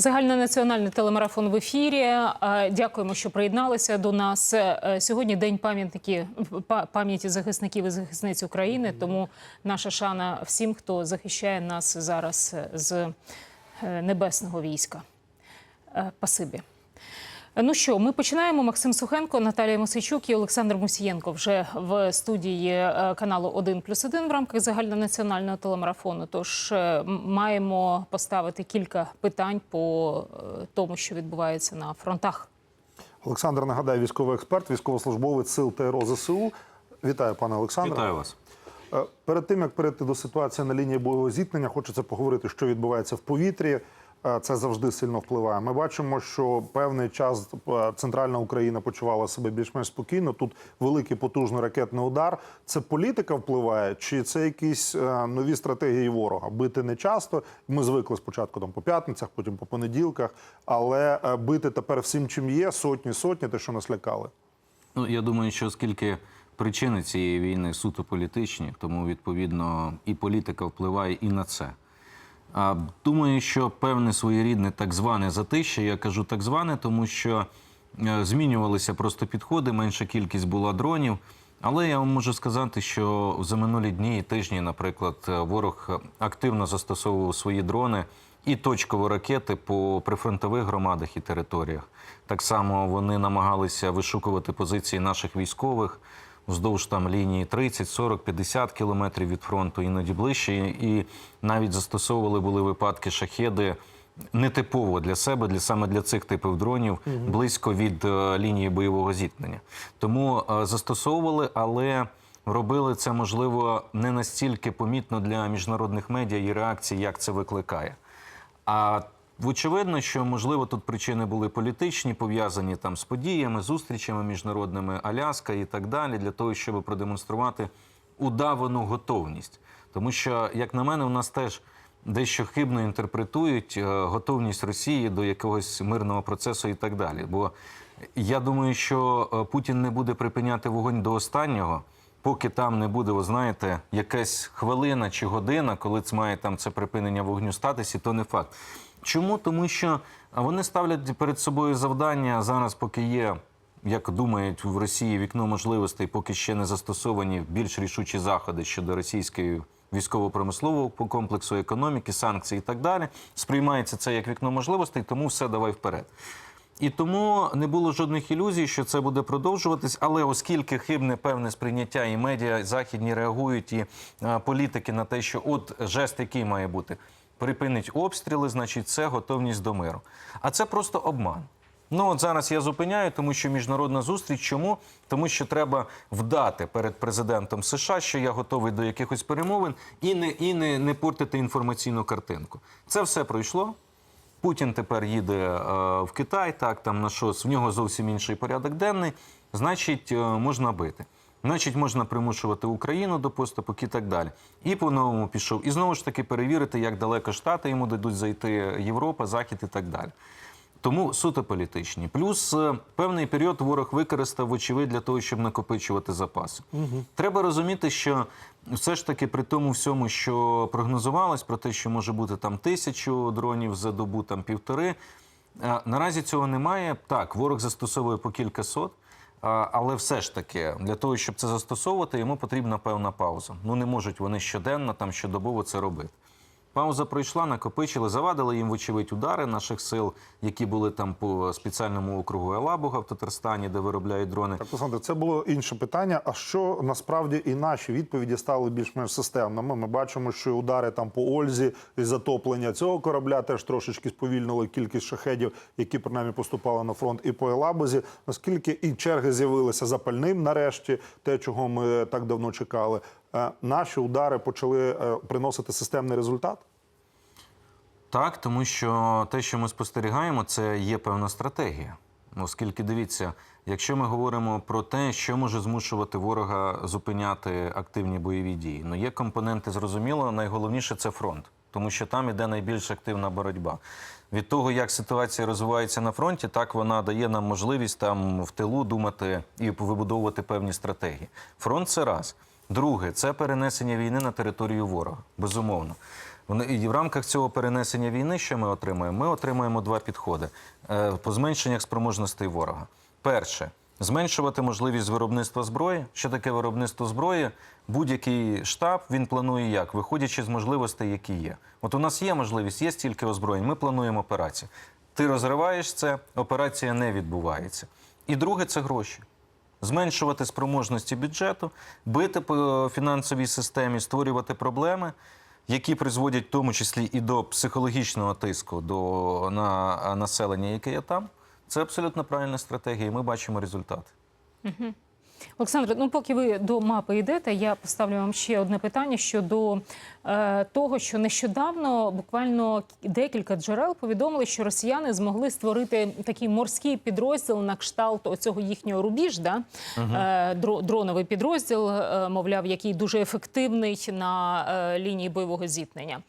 Загальнонаціональний телемарафон в ефірі. Е, Дякуємо, що приєдналися до нас. Е, Сьогодні день пам'ятники пам'яті захисників і захисниць України. Тому наша шана всім, хто захищає нас зараз з е, небесного війська. Пасибі. Ну що, ми починаємо. Максим Сухенко, Наталія Мосичук і Олександр Мусієнко вже в студії е, каналу 1 плюс 1 в рамках загальнонаціонального телемарафону. Тож е, маємо поставити кілька питань по е, тому, що відбувається на фронтах. Олександр нагадаю, військовий експерт, військовослужбовець сил ТРО ЗСУ. Вітаю, пане Олександре. Вітаю вас. Перед тим як перейти до ситуації на лінії бойового зіткнення, хочеться поговорити, що відбувається в повітрі. Е, Це завжди сильно впливає. Ми бачимо, що певний час е, центральна Україна почувала себе більш-менш спокійно. Тут великий потужний ракетний удар. Це політика впливає, чи це якісь е, нові стратегії ворога? Бити не часто. Ми звикли спочатку там по п'ятницях, потім по понеділках. Але бити тепер всім, чим є, сотні, сотні, те, що нас лякали. Ну я думаю, що оскільки причини цієї війни суто політичні, тому відповідно і політика впливає і на це. Думаю, що певне своєрідне так зване затище, я кажу так зване, тому що е, змінювалися просто підходи, менша кількість була дронів. Але я вам можу сказати, що за минулі дні і тижні, наприклад, е, ворог активно застосовував свої дрони і точкові ракети по прифронтових громадах і територіях. Так само вони намагалися вишукувати позиції наших військових вздовж там лінії 30, 40, 50 кілометрів від фронту, іноді ближче, і навіть застосовували були випадки шахеди. Нетипово для себе, для саме для цих типів дронів, близько від е, лінії бойового зіткнення. Тому е, застосовували, але робили це можливо не настільки помітно для міжнародних медіа і реакцій, як це викликає. А очевидно, що можливо тут причини були політичні, пов'язані там з подіями, зустрічами міжнародними Аляска і так далі, для того, щоб продемонструвати удавану готовність. Тому що, як на мене, у нас теж дещо хибно інтерпретують е, готовність Росії до якогось мирного процесу і так далі. Бо я думаю, що е, Путін не буде припиняти вогонь до останнього. Поки там не буде, ви знаєте, якась хвилина чи година, коли це має там це припинення вогню статися, то не факт. Чому? Тому що вони ставлять перед собою завдання зараз, поки є, як думають в Росії, вікно можливостей, поки ще не застосовані більш рішучі заходи щодо російської військово-промислового комплексу економіки, санкцій і так далі. Сприймається це як вікно можливостей, тому все давай вперед. І тому не було жодних ілюзій, що це буде продовжуватись. Але оскільки хибне певне сприйняття і медіа західні реагують, і а, політики на те, що от жест, який має бути, припинить обстріли, значить, це готовність до миру. А це просто обман. Ну от зараз я зупиняю, тому що міжнародна зустріч. Чому? Тому що треба вдати перед президентом США, що я готовий до якихось перемовин, і не і не, не портити інформаційну картинку. Це все пройшло. Путін тепер їде е, в Китай, так там на щось, в нього зовсім інший порядок денний. Значить, е, можна бити. Значить, можна примушувати Україну до поступок і так далі. І по-новому пішов. І знову ж таки перевірити, як далеко Штати йому дадуть зайти Європа, Захід і так далі. Тому суто політичні. Плюс е, певний період ворог використав, вочевидь, для того, щоб накопичувати запаси. Треба розуміти, що все ж таки при тому всьому, що прогнозувалось про те, що може бути там тисячу дронів за добу, там півтори. е, Наразі цього немає. Так, ворог застосовує по кілька сот. Але все ж таки, для того, щоб це застосовувати, йому потрібна певна пауза. Ну не можуть вони щоденно, там щодобово це робити. Пауза пройшла, накопичили, завадили їм, вочевидь, удари наших сил, які були там по спеціальному округу Елабуга в Татарстані, де виробляють дрони. Так, Олександр, це було інше питання. А що насправді і наші відповіді стали більш-менш системними? Ми бачимо, що удари там по Ользі і затоплення цього корабля теж трошечки сповільнили кількість шахедів, які принаймні поступали на фронт, і по Елабузі. Наскільки і черги з'явилися запальним, нарешті, те, чого ми так давно чекали. Е, Наші удари почали е, приносити системний результат. Так, тому що те, що ми спостерігаємо, це є певна стратегія. Оскільки дивіться, якщо ми говоримо про те, що може змушувати ворога зупиняти активні бойові дії, ну є компоненти зрозуміло, найголовніше це фронт, тому що там іде найбільш активна боротьба. Від того, як ситуація розвивається на фронті, так вона дає нам можливість там в тилу думати і вибудовувати певні стратегії. Фронт це раз. Друге, це перенесення війни на територію ворога, безумовно. І в рамках цього перенесення війни, що ми отримаємо? Ми отримаємо два підходи е, по зменшеннях спроможностей ворога. Перше зменшувати можливість виробництва зброї. Що таке виробництво зброї? Будь-який штаб він планує як, виходячи з можливостей, які є. От у нас є можливість, є стільки озброєнь. Ми плануємо операцію. Ти розриваєш це, операція не відбувається. І друге це гроші. Зменшувати спроможності бюджету, бити по фінансовій системі, створювати проблеми, які призводять в тому числі і до психологічного тиску до на населення, яке є там. Це абсолютно правильна стратегія, і ми бачимо результат. Олександре, ну поки ви до мапи йдете, я поставлю вам ще одне питання щодо того, що нещодавно буквально декілька джерел повідомили, що росіяни змогли створити такий морський підрозділ на кшталт оцього їхнього рубіж, да? е, дроновий підрозділ, е, мовляв, який дуже ефективний на е, лінії бойового зіткнення.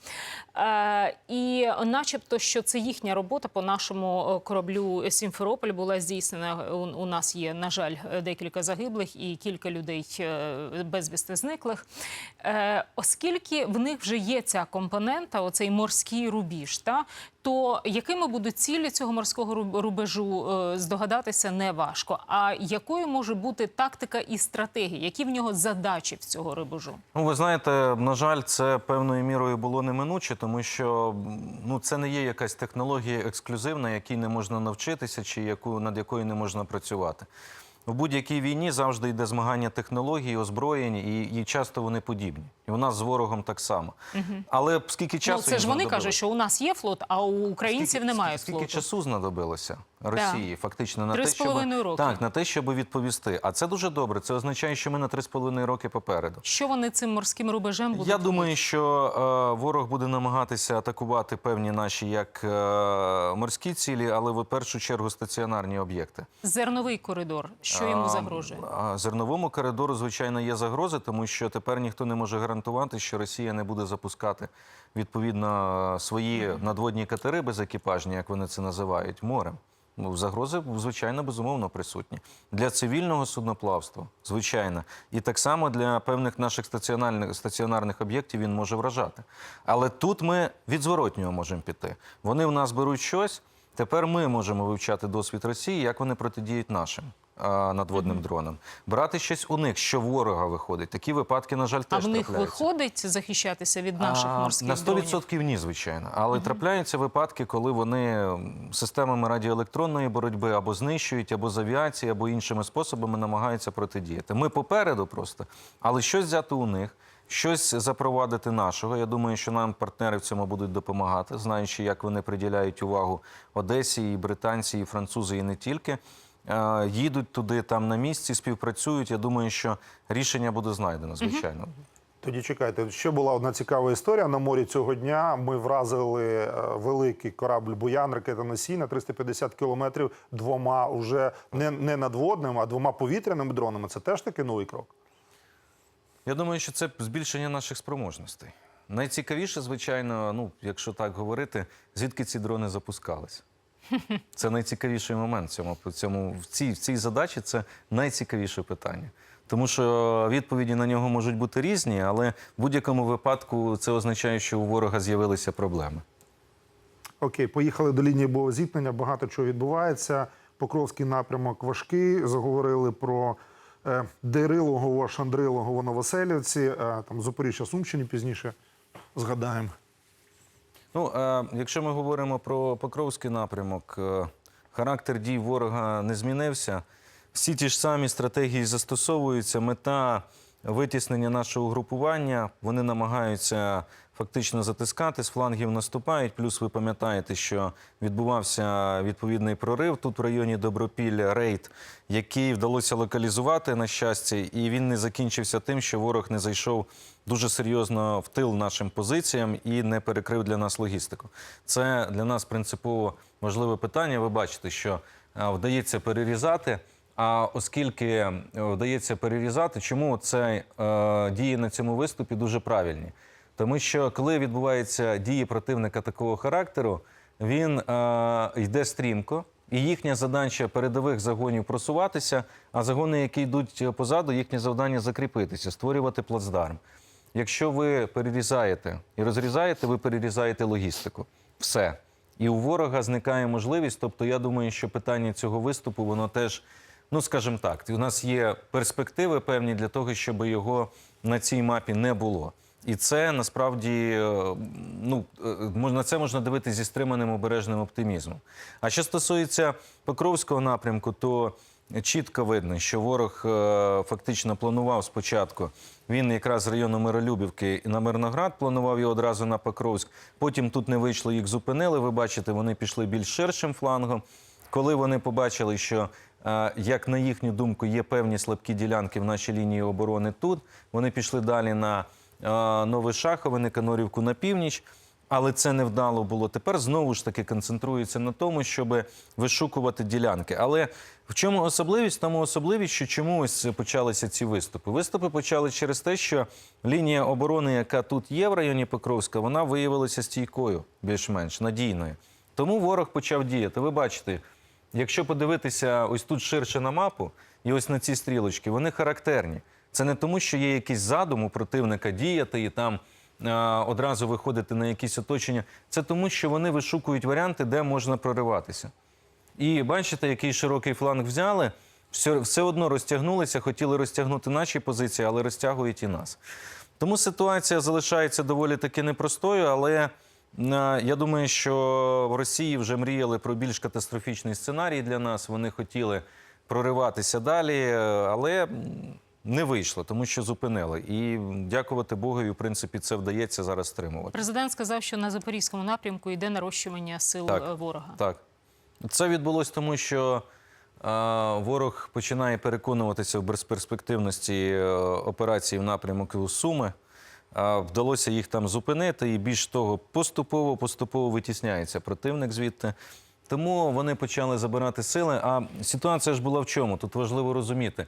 Е, і начебто, що це їхня робота по нашому е, кораблю Сімферополь була здійснена. У, нас є, на жаль, е, декілька загиблих і кілька людей е, безвісти зниклих. Е, оскільки в них вже є ця компонента, оцей морський рубіж, та, то якими будуть цілі цього морського рубежу, е, здогадатися не важко. А якою може бути тактика і стратегія? Які в нього задачі в цього рубежу? Ну, ви знаєте, на жаль, це певною мірою було неминуче, тому що ну, це не є якась технологія ексклюзивна, якій не можна навчитися, чи яку, над якою не можна працювати. У будь-якій війні завжди йде змагання технологій, озброєнь, і, і часто вони подібні. І у нас з ворогом так само. Але скільки часу ну, це ж вони кажуть, що у нас є флот, а у українців Скільки- немає скільки, флоту. Скільки часу знадобилося Росії, фактично на Три те, з щоб роки. так на те, щоб відповісти. А це дуже добре. Це означає, що ми на три з половиною роки попереду. Що вони цим морським рубежем будуть? Я думаю, що е, ворог буде намагатися атакувати певні наші як е, морські цілі, але в першу чергу стаціонарні об'єкти. зерновий коридор. Що йому загрожує? А зерновому коридору, звичайно, є загрози, тому що тепер ніхто не може гарантувати, що Росія не буде запускати відповідно свої надводні катери безекіпажні, як вони це називають, морем. Ну, загрози, звичайно, безумовно присутні для цивільного судноплавства, звичайно, і так само для певних наших стаціонарних стаціонарних об'єктів він може вражати. Але тут ми від зворотнього можемо піти. Вони в нас беруть щось. Тепер ми можемо вивчати досвід Росії, як вони протидіють нашим а, надводним дронам. Брати щось у них, що ворога виходить. Такі випадки, на жаль, А теж в них трапляються. виходить захищатися від наших А, морських на дронів? 100% ні, звичайно. Але трапляються випадки, коли вони системами радіоелектронної боротьби або знищують, або з авіації, або іншими способами намагаються протидіяти. Ми попереду просто, але щось взяти у них. Щось запровадити нашого. Я думаю, що нам партнери в цьому будуть допомагати, знаючи, як вони приділяють увагу Одесі, і британці, і французи, і не тільки. Е, Їдуть туди, там на місці, співпрацюють. Я думаю, що рішення буде знайдено, звичайно. Тоді чекайте, ще була одна цікава історія. На морі цього дня ми вразили е, великий корабль Буян, ракетоносій на 350 кілометрів двома уже не, не надводними, а двома повітряними дронами. Це теж такий новий крок. Я думаю, що це збільшення наших спроможностей. Найцікавіше, звичайно, ну, якщо так говорити, звідки ці дрони запускались. Це найцікавіший момент в цьому, в цьому в цій, в цій задачі. Це найцікавіше питання. Тому що відповіді на нього можуть бути різні, але в будь-якому випадку це означає, що у ворога з'явилися проблеми. Окей, поїхали до лінії бойового зіткнення. Багато чого відбувається. Покровський напрямок важкий. Заговорили про е, Дерилогово, Шандрилогово, Новоселівці, е, там Запоріжжя, Сумщині пізніше згадаємо. Ну, е, якщо ми говоримо про Покровський напрямок, е, характер дій ворога не змінився. Всі ті ж самі стратегії застосовуються. Мета витіснення нашого групування. Вони намагаються фактично затискати, з флангів наступають. Плюс ви пам'ятаєте, що відбувався відповідний прорив тут в районі Добропілля, рейд, який вдалося локалізувати на щастя, і він не закінчився тим, що ворог не зайшов дуже серйозно в тил нашим позиціям і не перекрив для нас логістику. Це для нас принципово важливе питання. Ви бачите, що вдається перерізати. А оскільки е, вдається перерізати, чому це е, дії на цьому виступі дуже правильні? Тому що коли відбуваються дії противника такого характеру, він е, йде стрімко, і їхня задача передових загонів просуватися, а загони, які йдуть позаду, їхнє завдання закріпитися, створювати плацдарм. якщо ви перерізаєте і розрізаєте, ви перерізаєте логістику. Все. І у ворога зникає можливість. Тобто, я думаю, що питання цього виступу, воно теж, ну скажімо так, у нас є перспективи певні для того, щоб його на цій мапі не було. І це насправді е, ну е, на це можна дивитися зі стриманим обережним оптимізмом. А що стосується Покровського напрямку, то чітко видно, що ворог е, фактично планував спочатку. Він якраз з району Миролюбівки на Мирноград планував його одразу на Покровськ. Потім тут не вийшло, їх зупинили. Ви бачите, вони пішли більш ширшим флангом. Коли вони побачили, що як на їхню думку є певні слабкі ділянки в нашій лінії оборони тут, вони пішли далі на е, Нове Шахове, Никанорівку на північ. Але це не вдало було. Тепер знову ж таки концентрується на тому, щоб вишукувати ділянки. Але в чому особливість? Тому особливість, що чому ось почалися ці виступи. Виступи почали через те, що лінія оборони, яка тут є в районі Покровська, вона виявилася стійкою, більш-менш надійною. Тому ворог почав діяти. Ви бачите, якщо подивитися ось тут ширше на мапу, і ось на ці стрілочки, вони характерні. Це не тому, що є якийсь задум у противника діяти і там е, одразу виходити на якісь оточення. Це тому, що вони вишукують варіанти, де можна прориватися. І бачите, який широкий фланг взяли, все, все одно розтягнулися, хотіли розтягнути наші позиції, але розтягують і нас. Тому ситуація залишається доволі таки непростою, але е, я думаю, що в Росії вже мріяли про більш катастрофічний сценарій для нас. Вони хотіли прориватися далі, е, але не вийшло, тому що зупинили. І дякувати Богові, в принципі, це вдається зараз стримувати. Президент сказав, що на запорізькому напрямку йде нарощування сил Так. е, ворога. Так. Це відбулось тому, що е, ворог починає переконуватися в безперспективності е, операції в напрямку Суми. Е, вдалося їх там зупинити, і більш того, поступово поступово витісняється противник звідти. Тому вони почали забирати сили. А ситуація ж була в чому? Тут важливо розуміти.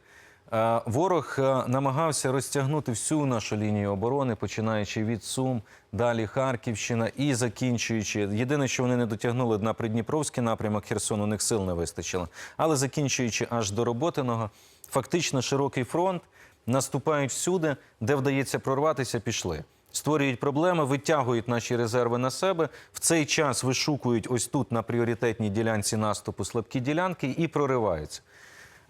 Е, Ворог е, намагався розтягнути всю нашу лінію оборони, починаючи від Сум, далі Харківщина і закінчуючи. Єдине, що вони не дотягнули на Придніпровський напрямок Херсону, у них сил не вистачило. Але закінчуючи аж до Роботиного, фактично широкий фронт, наступають всюди, де вдається прорватися, пішли. Створюють проблеми, витягують наші резерви на себе. В цей час вишукують ось тут на пріоритетній ділянці наступу слабкі ділянки і прориваються.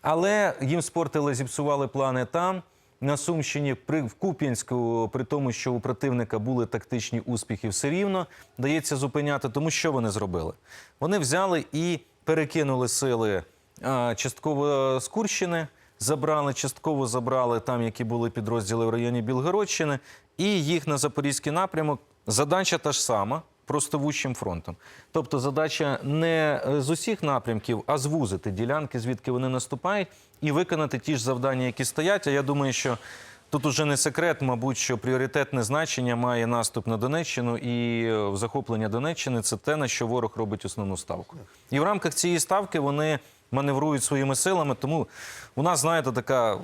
Але їм спортили, зіпсували плани там. На Сумщині при в Куп'янську, при тому, що у противника були тактичні успіхи, все рівно дається зупиняти. Тому що вони зробили? Вони взяли і перекинули сили а, частково з Курщини, забрали, частково забрали там, які були підрозділи в районі Білгородщини, і їх на запорізький напрямок. Задача та ж сама. Просто вущим фронтом. Тобто задача не е, з усіх напрямків, а звузити ділянки, звідки вони наступають, і виконати ті ж завдання, які стоять. А я думаю, що тут уже не секрет, мабуть, що пріоритетне значення має наступ на Донеччину і е, захоплення Донеччини це те, на що ворог робить основну ставку. І в рамках цієї ставки вони маневрують своїми силами. Тому у нас, знаєте, така.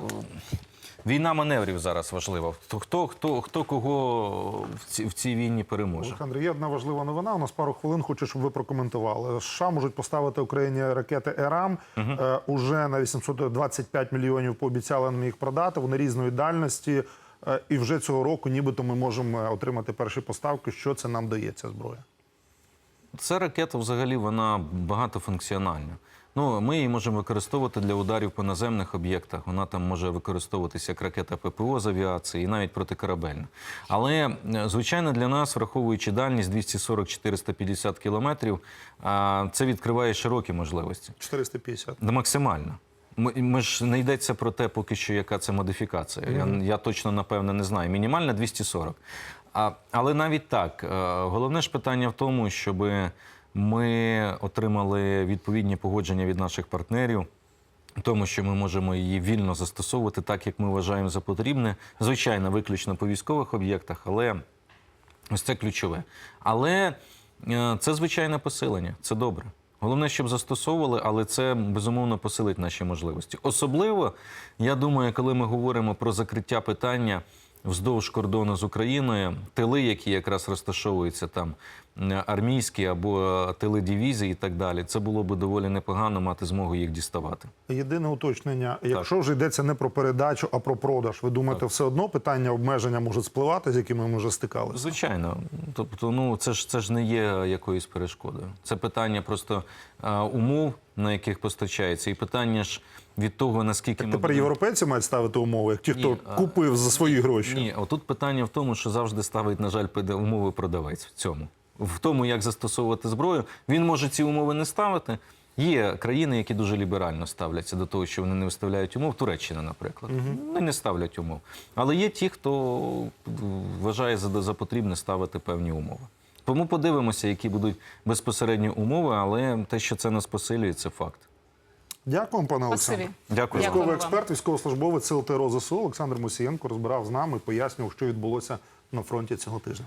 Війна маневрів зараз важлива. Хто, хто, хто, хто кого в цій, в цій війні переможе? Олександр, є одна важлива новина. У нас пару хвилин хочу, щоб ви прокоментували. США можуть поставити Україні ракети ЕРАМ. Е, уже на 825 мільйонів пообіцяли нам їх продати. Вони різної дальності. Е, і вже цього року, нібито, ми можемо е, отримати перші поставки. Що це нам дає ця зброя? Ця ракета взагалі вона багатофункціональна. Ну, ми її можемо використовувати для ударів по наземних об'єктах. Вона там може використовуватися як ракета ППО з авіації і навіть протикорабельна. Але, е, звичайно, для нас, враховуючи дальність 240-450 кілометрів, це відкриває широкі можливості. 450. Да, максимально. Ми, ж не йдеться про те, поки що яка це модифікація. Я, я точно напевне не знаю. Мінімальна 240. А, але навіть так, е, головне ж питання в тому, щоб ми отримали відповідні погодження від наших партнерів. Тому, що ми можемо її вільно застосовувати так, як ми вважаємо за потрібне. Звичайно, виключно по військових об'єктах, але ось це ключове. Але е, це звичайне посилення, це добре. Головне, щоб застосовували, але це безумовно посилить наші можливості. Особливо, я думаю, коли ми говоримо про закриття питання вздовж кордону з Україною, тили, які якраз розташовуються там армійські або е, теледивізії і так далі, це було би доволі непогано мати змогу їх діставати. Єдине уточнення: якщо вже йдеться не про передачу, а про продаж, ви думаєте, все одно питання обмеження можуть спливати, з якими ми вже стикалися? Звичайно, тобто, ну це ж це ж не є якоюсь перешкодою. Це питання просто е, умов, на яких постачається, і питання ж від того, наскільки ми Тепер будемо- європейці мають ставити умови, як ті, хто Ні, а- купив за свої гроші. Ні, отут питання в тому, що завжди ставить, на жаль, умови продавець в цьому. В тому, як застосовувати зброю, він може ці умови не ставити. Є країни, які дуже ліберально ставляться до того, що вони не виставляють умов. Туреччина, наприклад, вони не ставлять умов. Але є ті, хто вважає за, за потрібне ставити певні умови. Тому подивимося, які будуть безпосередні умови, але те, що це нас посилює, це факт. Дякуємо, пане Олександре. Дякую. Дякую. Військовий експерт, військовослужбовець Сил ТРО ЗСУ Олександр Мусієнко розбирав з нами, пояснював, що відбулося на фронті цього тижня.